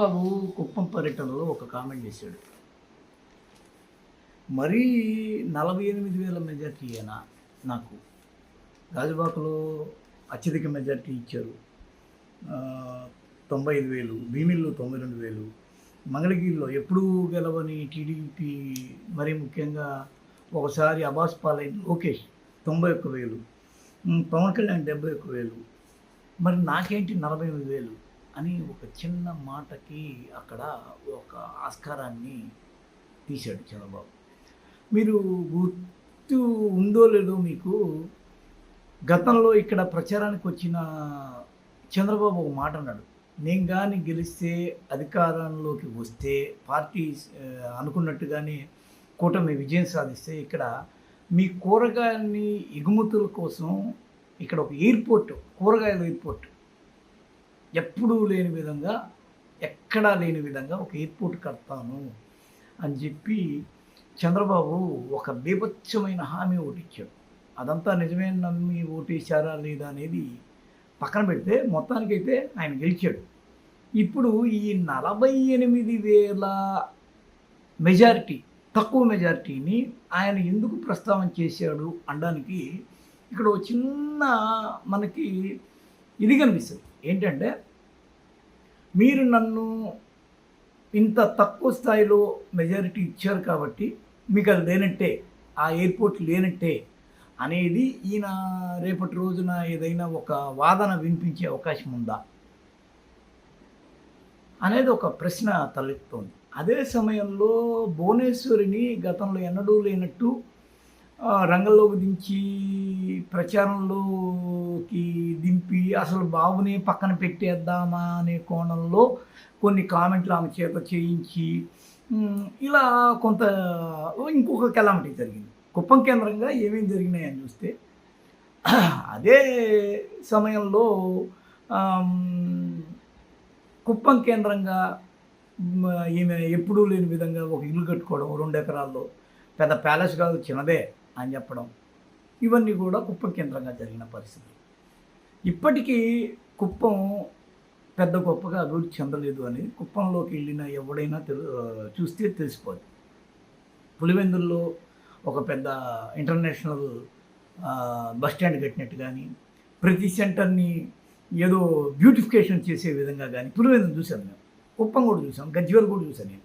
చంద్రబాబు కుప్పం పర్యటనలో ఒక కామెంట్ చేశాడు. మరీ నలభై ఎనిమిది వేల మెజార్టీ అయినా నాకు? గాజుబాకలో అత్యధిక మెజార్టీ ఇచ్చారు. తొంభై ఐదు వేలు భీమిల్లో తొంభై రెండు వేలు మంగళగిరిలో ఎప్పుడూ గెలవని టీడీపీ మరీ ముఖ్యంగా ఒకసారి అబాస్ పాలైన లోకేష్ తొంభై ఒక్క వేలు పవన్ కళ్యాణ్ డెబ్బై ఒక్క వేలు. మరి నాకేంటి నలభై ఎనిమిది వేలు? అని ఒక చిన్న మాటకి అక్కడ ఒక ఆస్కారాన్ని తీశాడు చంద్రబాబు. మీరు గుర్తు ఉందో లేదో మీకు గతంలో ఇక్కడ ప్రచారానికి వచ్చిన చంద్రబాబు ఒక మాట అన్నాడు. నేను కానీ గెలిస్తే అధికారంలోకి వస్తే పార్టీ అనుకున్నట్టుగానే కూటమి విజయం సాధిస్తే ఇక్కడ మీ కూరగాయలని ఎగుమతుల కోసం ఇక్కడ ఒక ఎయిర్పోర్ట్ కూరగాయల ఎయిర్పోర్ట్ ఎప్పుడూ లేని విధంగా ఎక్కడా లేని విధంగా ఒక ఎయిర్పోర్ట్ కడతాను అని చెప్పి చంద్రబాబు ఒక బీభత్సమైన హామీ ఓటిచ్చాడు. అదంతా నిజమే నమ్మి ఓటేశారా లేదా అనేది పక్కన పెడితే మొత్తానికైతే ఆయన గెలిచాడు. ఇప్పుడు ఈ నలభై ఎనిమిది వేల మెజారిటీ తక్కువ మెజారిటీని ఆయన ఎందుకు ప్రస్తావన చేశాడు అనడానికి ఇక్కడ ఒక చిన్న మనకి ఇది కనిపిస్తుంది. ఏంటంటే మీరు నన్ను ఇంత తక్కువ స్థాయిలో మెజారిటీ ఇచ్చారు కాబట్టి మీకు అది లేనట్టే ఆ ఎయిర్పోర్ట్ లేనట్టే అనేది ఈయన రేపటి రోజున ఏదైనా ఒక వాదన వినిపించే అవకాశం ఉందా? అనేది ఒక ప్రశ్న తలెత్తుంది అదే సమయంలో భువనేశ్వరిని గతంలో ఎన్నడూ లేనట్టు రంగంలోకి దించి ప్రచారంలోకి దింపి అసలు బాబుని పక్కన పెట్టేద్దామా అనే కోణంలో కొన్ని కామెంట్లు ఆమె చేత చేయించి ఇలా కొంత ఇంకొక కెలామిటీ జరిగింది. కుప్పం కేంద్రంగా ఏమేమి జరిగినాయని చూస్తే అదే సమయంలో కుప్పం కేంద్రంగా ఈమె ఎప్పుడూ లేని విధంగా ఒక ఇల్లు కట్టుకోవడం రెండు ఎకరాల్లో పెద్ద ప్యాలెస్ కాదు చిన్నదే. అని చెప్పడం. ఇవన్నీ కూడా కుప్పం కేంద్రంగా జరిగిన పరిస్థితి. ఇప్పటికీ కుప్పం పెద్ద గొప్పగా అభివృద్ధి చెందలేదు అని కుప్పంలోకి వెళ్ళిన ఎవడైనా తెలు చూస్తే తెలిసిపోదు. పులివెందుల్లో ఒక పెద్ద ఇంటర్నేషనల్ బస్ స్టాండ్ కట్టినట్టు కానీ ప్రతి సెంటర్ని ఏదో బ్యూటిఫికేషన్ చేసే విధంగా కానీ పులివెందులు చూశాను మేము కుప్పం కూడా చూసాం గజ్వేల్ కూడా చూశాను నేను.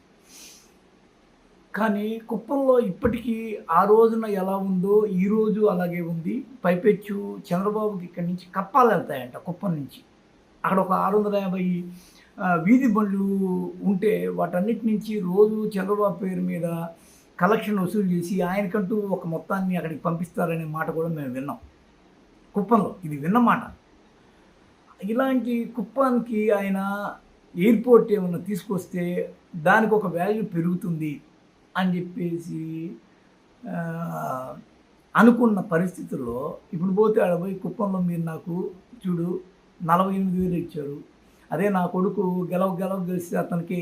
కానీ కుప్పంలో ఇప్పటికీ ఆ రోజున ఎలా ఉందో ఈ రోజు అలాగే ఉంది. పైపెచ్చు చంద్రబాబుకి ఇక్కడి నుంచి కప్పాలు వెళ్తాయంట కుప్పం నుంచి. అక్కడ ఒక ఆరు వందల యాభై వీధి బండ్లు ఉంటే వాటన్నిటి నుంచి రోజు చంద్రబాబు పేరు మీద కలెక్షన్ వసూలు చేసి ఆయనకంటూ ఒక మొత్తాన్ని అక్కడికి పంపిస్తారనే మాట కూడా మేము విన్నాం. కుప్పంలో ఇది విన్నమాట ఇలాంటి కుప్పానికి ఆయన ఎయిర్పోర్ట్ ఏమైనా తీసుకొస్తే దానికి ఒక వాల్యూ పెరుగుతుంది. అని చెప్పేసి అనుకున్న పరిస్థితుల్లో ఇప్పుడు పోతే ఆడ పోయి కుప్పంలో మీరు నాకు చూడు నలభై ఎనిమిది వేలు ఇచ్చారు. అదే నా కొడుకు గెలవ గెలవ గెలిస్తే అతనికి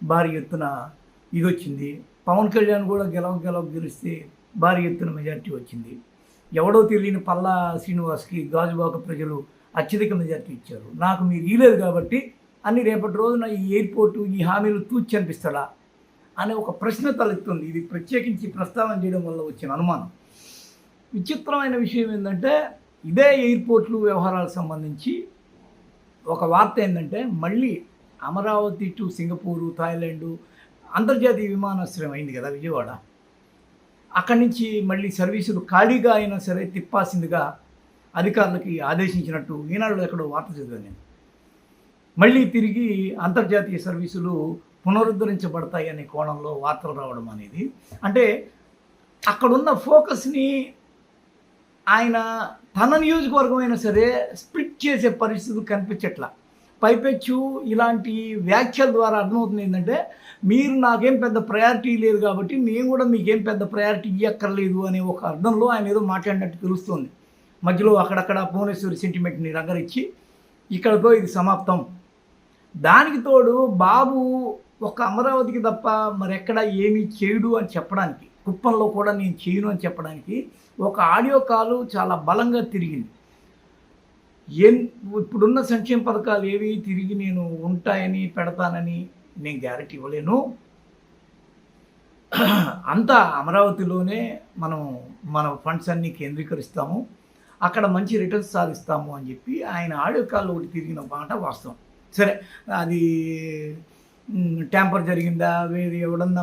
భారీ ఎత్తున ఇది వచ్చింది. పవన్ కళ్యాణ్ కూడా గెలవ గెలవ గెలిస్తే భారీ ఎత్తున మెజార్టీ వచ్చింది. ఎవడో తెలియని పల్లా శ్రీనివాస్కి గాజుబాక ప్రజలు అత్యధిక మెజార్టీ ఇచ్చారు. నాకు మీరు ఇవ్వలేదు కాబట్టి అన్ని రేపటి రోజున ఈ ఎయిర్పోర్టు ఈ హామీలు తూచి అనిపిస్తాడా? అనే ఒక ప్రశ్న తలెత్తుంది. ఇది ప్రత్యేకించి ప్రస్తావన చేయడం వల్ల వచ్చిన అనుమానం. విచిత్రమైన విషయం ఏంటంటే ఇదే ఎయిర్పోర్ట్లు వ్యవహారాలకు సంబంధించి ఒక వార్త ఏంటంటే మళ్ళీ అమరావతి టు సింగపూరు థాయిలాండు అంతర్జాతీయ విమానాశ్రయం అయింది కదా విజయవాడ. అక్కడి నుంచి మళ్ళీ సర్వీసులు ఖాళీగా అయినా సరే తిప్పాల్సిందిగా అధికారులకి ఆదేశించినట్టు ఈనాడు ఎక్కడో వార్త చదివాను నేను. మళ్ళీ తిరిగి అంతర్జాతీయ సర్వీసులు పునరుద్ధరించబడతాయి అనే కోణంలో వార్తలు రావడం అనేది. అంటే అక్కడున్న ఫోకస్ని ఆయన తన నియోజకవర్గం అయినా సరే స్ప్లిట్ చేసే పరిస్థితులు కనిపించట్లా. పైపెచ్చు ఇలాంటి వ్యాఖ్యల ద్వారా అర్థమవుతుంది ఏంటంటే మీరు నాకేం పెద్ద ప్రయారిటీ లేదు కాబట్టి నేను కూడా మీకేం పెద్ద ప్రయారిటీ ఇవ్వక్కర్లేదు అనే ఒక అర్థంలో ఆయన ఏదో మాట్లాడినట్టు తెలుస్తుంది. మధ్యలో అక్కడక్కడ భువనేశ్వరి సెంటిమెంట్ని రంగరిచ్చి ఇక్కడతో ఇది సమాప్తం. దానికి తోడు బాబు ఒక అమరావతికి తప్ప మరెక్కడ ఏమీ చేయడు అని చెప్పడానికి కుప్పంలో కూడా నేను చేయను అని చెప్పడానికి ఒక ఆడియో కాలు చాలా బలంగా తిరిగింది. ఏం ఇప్పుడున్న సంక్షేమ పథకాలు ఏవి తిరిగి నేను ఉంటాయని పెడతానని నేను గ్యారెంటీ ఇవ్వలేను. అంతా అమరావతిలోనే మనం మన ఫండ్స్ అన్నీ కేంద్రీకరిస్తాము. అక్కడ మంచి రిటర్న్స్ సాధిస్తాము అని చెప్పి ఆయన ఆడియో కాల్ ఒకటి తిరిగిన మాట వాస్తవం. సరే అది ట్యాంపర్ జరిగిందా? వేరే ఎవడన్నా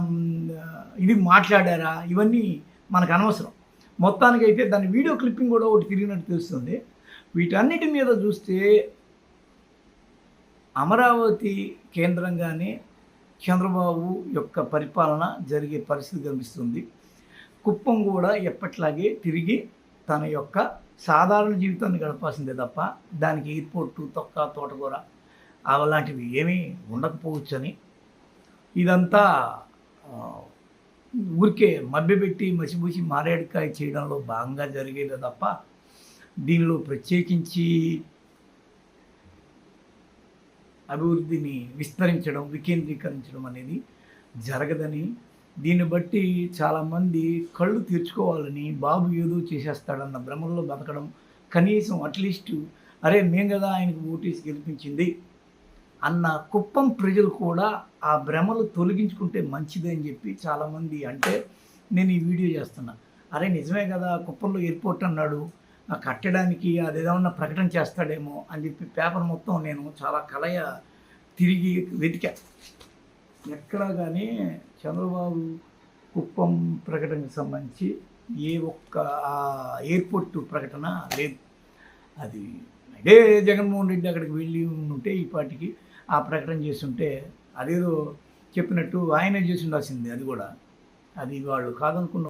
ఇది మాట్లాడారా? ఇవన్నీ మనకు అనవసరం. మొత్తానికైతే దాని వీడియో క్లిప్పింగ్ కూడా ఒకటి తిరిగినట్టు తెలుస్తుంది. వీటన్నిటి మీద చూస్తే అమరావతి కేంద్రంగానే చంద్రబాబు యొక్క పరిపాలన జరిగే పరిస్థితి కనిపిస్తుంది. కుప్పం కూడా ఎప్పట్లాగే తిరిగి తన యొక్క సాధారణ జీవితాన్ని గడపాల్సిందే తప్ప దానికి ఎయిర్పోర్టు తొక్క తోటకూర అలాంటివి ఏమీ ఉండకపోవచ్చని ఇదంతా ఊరికే మభ్యపెట్టి మసిపూసి మారేడుకాయ చేయడంలో భాగంగా జరిగేదే తప్ప దీనిలో ప్రత్యేకించి అభివృద్ధిని విస్తరించడం వికేంద్రీకరించడం అనేది జరగదని దీన్ని బట్టి చాలామంది కళ్ళు తీర్చుకోవాలని బాబు ఏదో చేసేస్తాడన్న భ్రమంలో బతకడం కనీసం అట్లీస్ట్ అరే మేం కదా ఆయనకు ఓటేసి గెలిపించింది అన్న కుప్పం ప్రజలు కూడా ఆ భ్రమలు తొలగించుకుంటే మంచిది అని చెప్పి చాలామంది అంటే నేను ఈ వీడియో చేస్తున్నా. అరే నిజమే కదా కుప్పంలో ఎయిర్పోర్ట్ అన్నాడు కట్టడానికి కట్టడానికి అదేదన్నా ప్రకటన చేస్తాడేమో అని చెప్పి పేపర్ మొత్తం నేను చాలా కలయ తిరిగి వెతికా. ఎక్కడా కానీ చంద్రబాబు కుప్పం ప్రకటనకు సంబంధించి ఏ ఒక్క ఎయిర్పోర్ట్ ప్రకటన లేదు. అది అదే జగన్మోహన్ రెడ్డి అక్కడికి వెళ్ళి ఉంటే ఈ పాటికి ఆ ప్రకటన చేస్తుంటే అదేదో చెప్పినట్టు ఆయనే చేసి ఉండాల్సింది అది కూడా. అది వాళ్ళు కాదనుకున్న